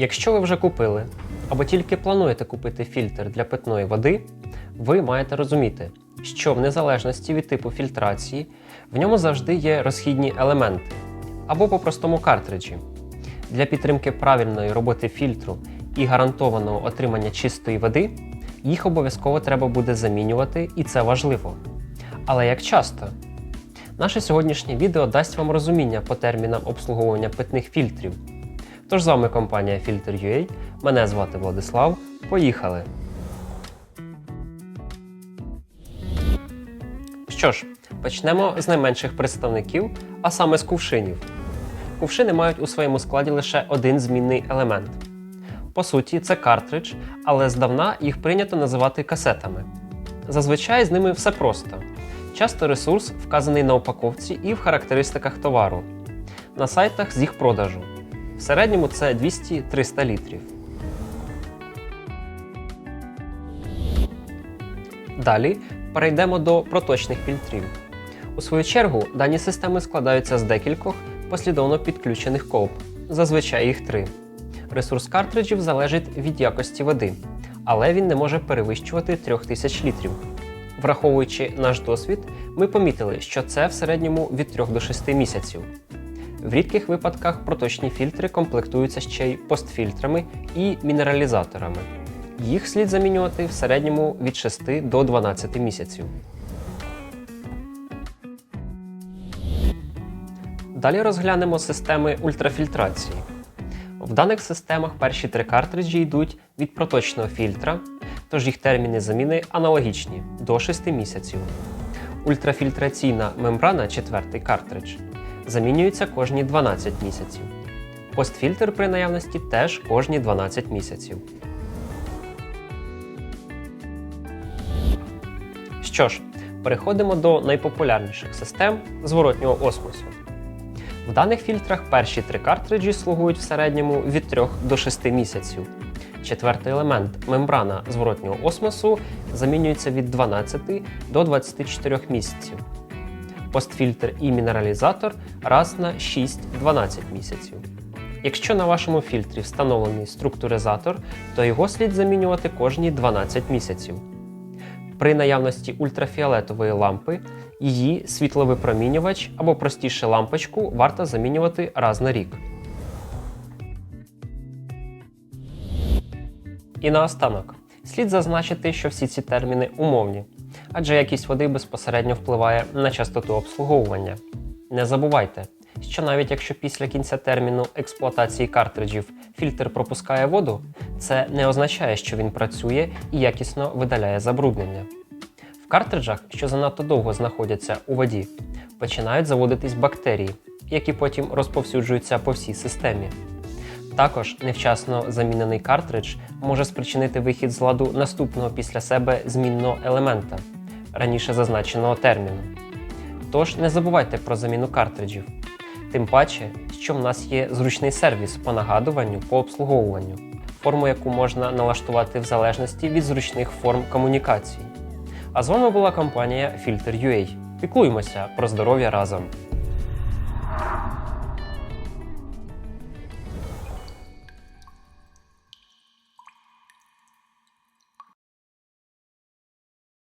Якщо ви вже купили або тільки плануєте купити фільтр для питної води, ви маєте розуміти, що в незалежності від типу фільтрації в ньому завжди є розхідні елементи або по-простому картриджі. Для підтримки правильної роботи фільтру і гарантованого отримання чистої води їх обов'язково треба буде замінювати, і це важливо. Але як часто? Наше сьогоднішнє відео дасть вам розуміння по термінам обслуговування питних фільтрів. Тож з вами компанія Filter.ua, мене звати Владислав. Поїхали! Що ж, почнемо з найменших представників, а саме з кувшинів. Кувшини мають у своєму складі лише один змінний елемент. По суті, це картридж, але здавна їх прийнято називати касетами. Зазвичай з ними все просто. Часто ресурс вказаний на упаковці і в характеристиках товару, на сайтах з їх продажу. В середньому це 200-300 літрів. Далі перейдемо до проточних фільтрів. У свою чергу, дані системи складаються з декількох послідовно підключених колб, зазвичай їх три. Ресурс картриджів залежить від якості води, але він не може перевищувати 3000 літрів. Враховуючи наш досвід, ми помітили, що це в середньому від 3 до 6 місяців. В рідких випадках проточні фільтри комплектуються ще й постфільтрами і мінералізаторами. Їх слід замінювати в середньому від 6 до 12 місяців. Далі розглянемо системи ультрафільтрації. В даних системах перші три картриджі йдуть від проточного фільтра, тож їх терміни заміни аналогічні до 6 місяців. Ультрафільтраційна мембрана, четвертий картридж, замінюється кожні 12 місяців. Постфільтр при наявності теж кожні 12 місяців. Що ж, переходимо до найпопулярніших систем зворотнього осмосу. В даних фільтрах перші три картриджі слугують в середньому від 3 до 6 місяців. Четвертий елемент мембрана зворотнього осмосу замінюється від 12 до 24 місяців. Постфільтр і мінералізатор раз на 6-12 місяців. Якщо на вашому фільтрі встановлений структуризатор, то його слід замінювати кожні 12 місяців. При наявності ультрафіолетової лампи її світловипромінювач або простіше лампочку варто замінювати раз на рік. І наостанок, слід зазначити, що всі ці терміни умовні, адже якість води безпосередньо впливає на частоту обслуговування. Не забувайте, що навіть якщо після кінця терміну експлуатації картриджів фільтр пропускає воду, це не означає, що він працює і якісно видаляє забруднення. В картриджах, що занадто довго знаходяться у воді, починають заводитись бактерії, які потім розповсюджуються по всій системі. Також невчасно замінений картридж може спричинити вихід з ладу наступного після себе змінного елемента, раніше зазначеного терміну. Тож не забувайте про заміну картриджів. Тим паче, що в нас є зручний сервіс по нагадуванню по обслуговуванню, форму яку можна налаштувати в залежності від зручних форм комунікації. А з вами була компанія Filter.ua. Піклуємося про здоров'я разом.